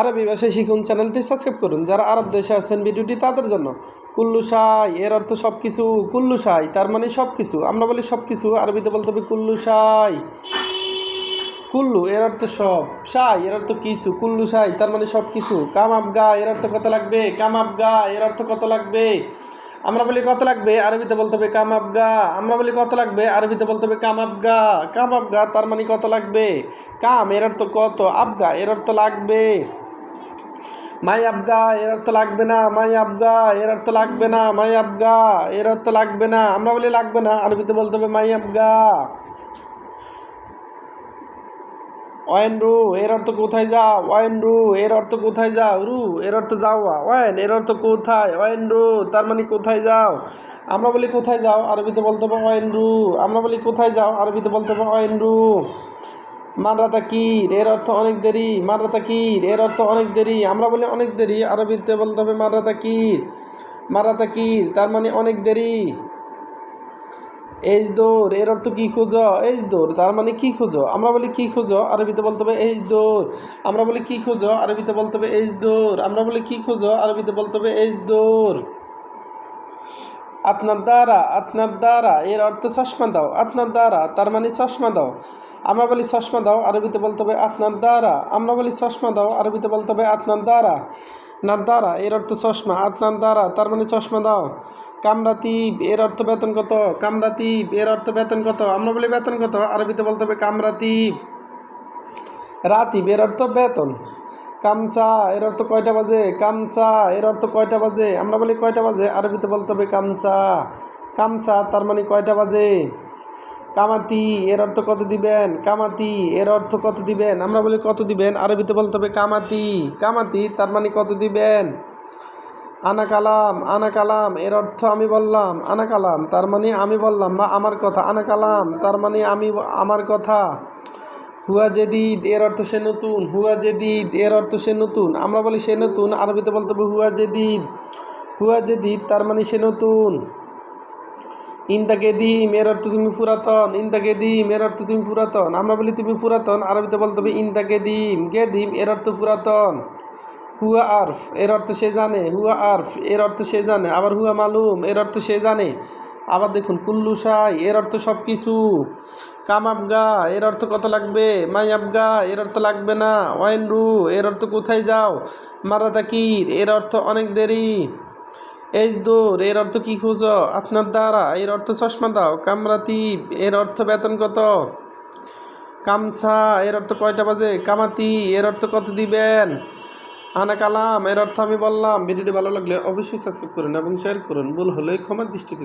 আরবি ভাষায় শিখুন চ্যানেলটি সাবস্ক্রাইব করুন। যারা আরব দেশে আছেন ভিডিওটি তাদের জন্য। কুল্লু সাই এর অর্থ সব কিছু কুল্লু সাই তার মানে সব কিছু আমরা বলি সব কিছু আরবিতে বলতে হবে কুল্লু সাই কুল্লু, এর অর্থ সব। সাই এর অর্থ কিছু। কুল্লু সাই তার মানে সব কিছু কাম আবগা এর অর্থ কত লাগবে? কাম আবগা এর অর্থ কত লাগবে? আমরা বলি কত লাগবে? আরবিতে বলতে হবে কাম আবগা আমরা বলি কত লাগবে? আরবিতে বলতে হবে কাম আবগা কাম আবগা তার মানে কত লাগবে? কাম, এর অর্থ কত? আবগা এর অর্থ লাগবে। মাই আবগা, এর অর্থ লাগবে না, মাই আবগা, এর অর্থ লাগবে না, মাই আবগা, এর অর্থ লাগবে না। আমরা বলি লাগবে না, আরবিতে বলতে হবে মাই আবগা। ওয়েন রু, এর অর্থ কোথায় যাও ওয়েন রু, এর অর্থ কোথায় যাও রু, এর অর্থ যাওয়া। ওয়েন এর অর্থ কোথায়? ওয়েন রু, তার মানে কোথায় যাও? আমরা বলি কোথায় যাও? আরবিতে বলতে হবে ওয়েন রু। আমরা বলি কোথায় যাও? আরবিতে বলতে হবে ওয়েন রু। মাররাতা কির এর অর্থ অনেক দেরি। মাররাতা কির এর অর্থ অনেক দেরি। আমরা বলি অনেক দেরি। আরবিতে বলতে হবে মাররাতা কির মাররাতা কির তার মানে অনেক দেরি। এইচ দৌড় এর অর্থ কী খুঁজো? এইচ দৌড় তার মানে কী খুঁজো? আমরা বলি কী খুঁজো? আরবিতে বলতে হবে এইচ দৌড় আমরা বলি কী খুঁজো? আরবিতে বলতে হবে এইচ দৌড় আমরা বলি কী খুঁজো? আরবিতে বলতে হবে এইচ দৌড় আপনার দ্বারা আপনার দ্বারা। এর অর্থ চশমা দাও। আপনার দ্বারা, তার মানে চশমা দাও। আমরা বলি চশমা দাও, আরবিতে বলতে হবে আপনার দ্বারা আমরা বলি চশমা দাও, আরবিতে বলতে হবে আপনার দ্বারা নার দ্বারা এর অর্থ চশমা। আপনার দ্বারা তার মানে চশমা দাও। কামরাতিব এর অর্থ বেতন কত? কামরাতিব এর অর্থ বেতন কত? আমরা বলি বেতন কত? আরবিতে বলতে হবে কামরাতিব রাতিব, এর অর্থ বেতন। কামচা, এর অর্থ কয়টা বাজে? কামচা, এর অর্থ কয়টা বাজে? আমরা বলি কয়টা বাজে? আরবিতে বলতে হবে কামচা। কামচা, তার মানে কয়টা বাজে? কামাতি, এর অর্থ কত দিবেন? কামাতি, এর অর্থ কত দিবেন? আমরা বলি কত দিবেন? আরবিতে বলতে হবে কামাতি। কামাতি, তার মানে কত দিবেন? আনা কালাম আনা কালাম, এর অর্থ আমি বললাম। আনা কালাম, তার মানে আমি বললাম বা আমার কথা। আনা কালাম, তার মানে আমি আমার কথা। হুয়া জেদিদ, এর অর্থ সে নতুন। হুয়া জেদিদ, এর অর্থ সে নতুন। আমরা বলি সে নতুন, আরবিতে বলতে হবে হুয়া জেদিদ। হুয়া জেদিদ, তার মানে সে নতুন। ইন্দা গেদিম এর অর্থ তুমি পুরাতন ইন্দা গেদিম এর অর্থ তুমি পুরাতন। আমরা বলি তুমি পুরাতন, আরবিতে বলতে হবে ইন্দাকে ইন্দা গেদিম গেদিম এর অর্থ পুরাতন। হুয়া আরফ, এর অর্থ সে জানে। হুয়া আরফ, এর অর্থ সে জানে। আবার হুয়া মালুম, এর অর্থ সে জানে। আবার দেখুন, কুল্লু সাই, এর অর্থ সব কিছু কাম আবগা এর অর্থ কত লাগবে? মাই আবগা এর অর্থ লাগবে না। ওয়াইন রু, এর অর্থ কোথায় যাও? মারা তাকির এর অর্থ অনেক দেরি। এই দৌড় এর অর্থ কি খুঁজ? আপনার দ্বারা, এর অর্থ চশমা দাও। কামরাতি এর অর্থ বেতন কত? কামসা এর অর্থ কয়টা বাজে? কামাতি এর অর্থ কত দিবেন? আনা কালাম, এর অর্থ আমি বললাম। ভিডিওটি ভালো লাগলে অবশ্যই সাবস্ক্রাইব করুন এবং শেয়ার করুন। ভুল হলে ক্ষমার দৃষ্টিতে